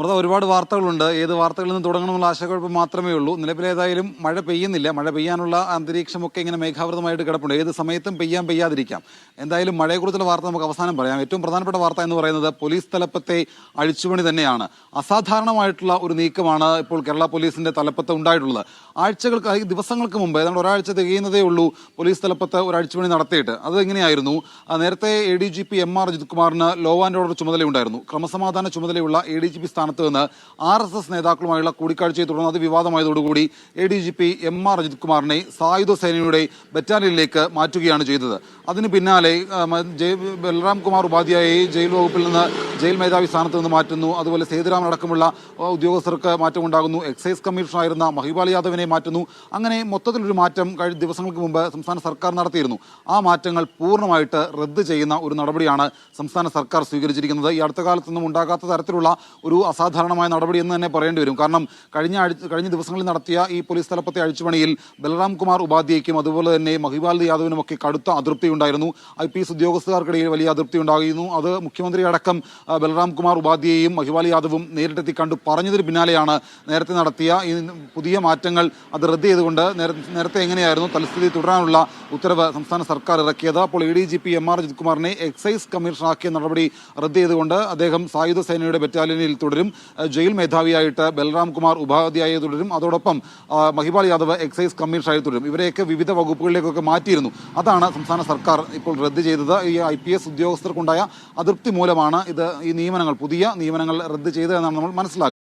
അമൃത ഒരുപാട് വാർത്തകളുണ്ട്. ഏത് വാർത്തകളിൽ നിന്ന് തുടങ്ങണമെന്നുള്ള ആശയക്കുഴപ്പം മാത്രമേ ഉള്ളൂ. നിലവിലേതായാലും മഴ പെയ്യുന്നില്ല. മഴ പെയ്യാനുള്ള അന്തരീക്ഷമൊക്കെ ഇങ്ങനെ മേഘാവൃതമായിട്ട് കിടപ്പുണ്ട്. ഏത് സമയത്തും പെയ്യാൻ പെയ്യാതിരിക്കാം. എന്തായാലും മഴയെക്കുറിച്ചുള്ള വാർത്ത നമുക്ക് അവസാനം പറയാം. ഏറ്റവും പ്രധാനപ്പെട്ട വാർത്ത എന്ന് പറയുന്നത് പോലീസ് തലപ്പത്തെ അഴിച്ചുപണി തന്നെയാണ്. അസാധാരണമായിട്ടുള്ള ഒരു നീക്കമാണ് ഇപ്പോൾ കേരള പോലീസിന്റെ തലപ്പത്ത് ഉണ്ടായിട്ടുള്ളത്. ആഴ്ചകൾക്ക് ദിവസങ്ങൾക്ക് മുമ്പ് ഏതാണ്ട് ഒരാഴ്ച തികയുന്നതേ ഉള്ളൂ പോലീസ് തലപ്പത്ത് ഒരു അഴിച്ചുപണി നടത്തിയിട്ട്. അത് എങ്ങനെയായിരുന്നു? നേരത്തെ A D G P M R Ajith കുമാറിന് ലോ ആൻഡ് ഓർഡർ ചുമതലയുണ്ടായിരുന്നു. ക്രമസമാധാന ചുമതലയുള്ള എ ഡി ജി പി സ്ഥാനത്ത് നിന്ന് ആർ എസ് എസ് നേതാക്കളുമായുള്ള കൂടിക്കാഴ്ചയെ തുടർന്ന് അത് വിവാദമായതോടുകൂടി A D G P M R Ajith കുമാറിനെ സായുധ സേനയുടെ ബറ്റാലിയനിലേക്ക് മാറ്റുകയാണ് ചെയ്തത്. അതിന് പിന്നാലെ ബൽറാം കുമാർ ഉപാധ്യായയെ ജയിൽ വകുപ്പിൽ നിന്ന് ജയിൽ മേധാവി സ്ഥാനത്ത് നിന്ന് മാറ്റുന്നു. അതുപോലെ സേതുരാമൻ അടക്കമുള്ള ഉദ്യോഗസ്ഥർക്ക് മാറ്റമുണ്ടാകുന്നു. എക്സൈസ് കമ്മീഷണറായിരുന്ന മഹിപാൽ യാദവിനെ മാറ്റുന്നു. അങ്ങനെ മൊത്തത്തിലൊരു മാറ്റം കഴിഞ്ഞ ദിവസങ്ങൾക്ക് മുമ്പ് സംസ്ഥാന സർക്കാർ നടത്തിയിരുന്നു. ആ മാറ്റങ്ങൾ പൂർണമായിട്ട് റദ്ദ് ചെയ്യുന്ന ഒരു നടപടിയാണ് സംസ്ഥാന സർക്കാർ സ്വീകരിച്ചിരിക്കുന്നത്. ഈ അടുത്ത കാലത്തൊന്നും ഉണ്ടാകാത്ത തരത്തിലുള്ള ഒരു അസാധാരണമായ നടപടി എന്ന് തന്നെ പറയേണ്ടി വരും. കാരണം കഴിഞ്ഞ കഴിഞ്ഞ ദിവസങ്ങളിൽ നടത്തിയ ഈ പോലീസ് തലപ്പത്തെ അഴിച്ചുപണിയിൽ ബലറാം കുമാർ ഉപാധ്യയ്ക്കും അതുപോലെ തന്നെ മഹിപാൽ യാദവിനുമൊക്കെ കടുത്ത അതൃപ്തി ഉണ്ടായിരുന്നു ഐ പി എസ് ഉദ്യോഗസ്ഥർക്കിടയിൽ വലിയ അതൃപ്തി ഉണ്ടായിരുന്നു. അത് മുഖ്യമന്ത്രി അടക്കം ആ, ബലറാം കുമാർ ഉപാധ്യയെയും മഹിവാലി യാദവും നേരിട്ടെത്തി കണ്ടു. പറഞ്ഞതിന് പിന്നാലെയാണ് നേരത്തെ നടത്തിയ ഈ പുതിയ മാറ്റങ്ങൾ അത് റദ്ദ് ചെയ്തുകൊണ്ട് നേരത്തെ എങ്ങനെയായിരുന്നു തൽസ്ഥിതി തുടരാനുള്ള ഉത്തരവ് സംസ്ഥാന സർക്കാർ ഇറക്കിയത്. അപ്പോൾ A D G P M R Ajith കുമാറിനെ എക്സൈസ് കമ്മീഷണറാക്കിയ നടപടി റദ്ദ് ചെയ്തുകൊണ്ട് അദ്ദേഹം സായുധ സേനയുടെ ബറ്റാലിയനിൽ തുടരും. ജയിൽ മേധാവിയായിട്ട് ബൽറാം കുമാർ ഉപാധ്യായ തുടരും. അതോടൊപ്പം മഹിപാൽ യാദവ് എക്സൈസ് കമ്മീഷണറായി തുടരും. ഇവരെയൊക്കെ വിവിധ വകുപ്പുകളിലേക്കൊക്കെ മാറ്റിയിരുന്നു. അതാണ് സംസ്ഥാന സർക്കാർ ഇപ്പോൾ റദ്ദ് ചെയ്തത്. ഈ ഐ പി എസ് ഉദ്യോഗസ്ഥർക്കുണ്ടായ അതൃപ്തി മൂലമാണ് ഇത് ഈ നിയമനങ്ങൾ പുതിയ നിയമനങ്ങൾ റദ്ദ് ചെയ്തതെന്നാണ് നമ്മൾ മനസ്സിലാക്കുന്നത്.